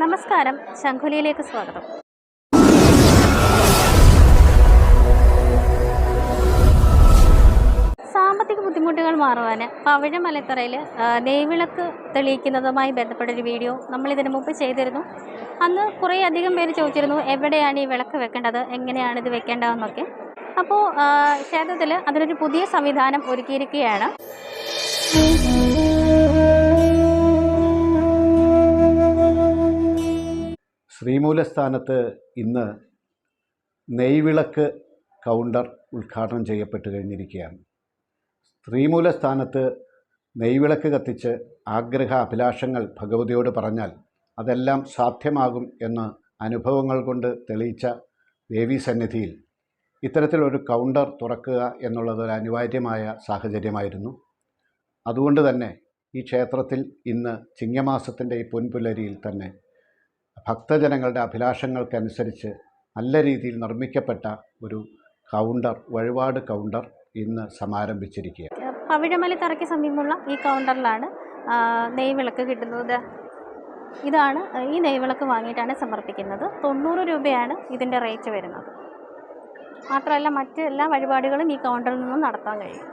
നമസ്കാരം. ശംഖുലിയിലേക്ക് സ്വാഗതം. സാമ്പത്തിക ബുദ്ധിമുട്ടുകൾ മാറുവാൻ പവിഴമലത്തറയിൽ നെയ്വിളക്ക് തെളിയിക്കുന്നതുമായി ബന്ധപ്പെട്ടൊരു വീഡിയോ നമ്മൾ ഇതിനു മുമ്പ് ചെയ്തിരുന്നു. അന്ന് കുറേ അധികം പേര് ചോദിച്ചിരുന്നു എവിടെയാണ് ഈ വിളക്ക് വെക്കേണ്ടത്? എങ്ങനെയാണ് ഇത് വെക്കേണ്ടതെന്നൊക്കെ? അപ്പോൾ ക്ഷേത്രത്തിൽ അതിനൊരു പുതിയ സംവിധാനം ഒരുക്കിയിരിക്കുകയാണ്. ശ്രീമൂലസ്ഥാനത്ത് ഇന്ന് നെയ്വിളക്ക് കൗണ്ടർ ഉദ്ഘാടനം ചെയ്യപ്പെട്ട് കഴിഞ്ഞിരിക്കുകയാണ്. ശ്രീമൂലസ്ഥാനത്ത് നെയ്വിളക്ക് കത്തിച്ച് ആഗ്രഹ അഭിലാഷങ്ങൾ ഭഗവതിയോട് പറഞ്ഞാൽ അതെല്ലാം സാധ്യമാകും എന്ന് അനുഭവങ്ങൾ കൊണ്ട് തെളിയിച്ച ദേവീ സന്നിധിയിൽ ഇത്തരത്തിലൊരു കൗണ്ടർ തുറക്കുക എന്നുള്ളത് ഒരു അനിവാര്യമായ സാഹചര്യമായിരുന്നു. അതുകൊണ്ട് തന്നെ ഈ ക്ഷേത്രത്തിൽ ഇന്ന് ചിങ്ങമാസത്തിന്റെ ഈ പൊൻപുലരിയിൽ തന്നെ ഭക്തജനങ്ങളുടെ അഭിലാഷങ്ങൾക്കനുസരിച്ച് നല്ല രീതിയിൽ നിർമ്മിക്കപ്പെട്ട ഒരു കൗണ്ടർ വഴിപാട് കൗണ്ടർ ഇന്ന് സമാരംഭിച്ചിരിക്കുക പവിഴമല തറയ്ക്ക് സമീപമുള്ള ഈ കൗണ്ടറിലാണ് നെയ്വിളക്ക് കിട്ടുന്നത്. ഇതാണ് ഈ നെയ്വിളക്ക് വാങ്ങിയിട്ടാണ് സമർപ്പിക്കുന്നത്. തൊണ്ണൂറ് രൂപയാണ് ഇതിന്റെ റേറ്റ് വരുന്നത്. മാത്രമല്ല മറ്റ് എല്ലാ വഴിപാടുകളും ഈ കൗണ്ടറിൽ നിന്നും നടത്താൻ കഴിയും.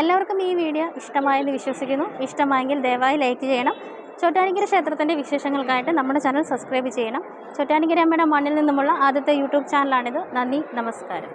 എല്ലാവർക്കും ഈ വീഡിയോ ഇഷ്ടമായെന്ന് വിശ്വസിക്കുന്നു. ഇഷ്ടമായെങ്കിൽ ദയവായി ലൈക്ക് ചെയ്യണം. ചോറ്റാനിക്കര ക്ഷേത്രത്തിന്റെ വിശേഷങ്ങൾക്കായിട്ട് നമ്മുടെ ചാനൽ സബ്സ്ക്രൈബ് ചെയ്യണം. ചോറ്റാനിക്കര അമ്മയുടെ മണ്ണിൽ നിന്നുമുള്ള ആദ്യത്തെ യൂട്യൂബ് ചാനലാണിത്. നന്ദി നമസ്കാരം.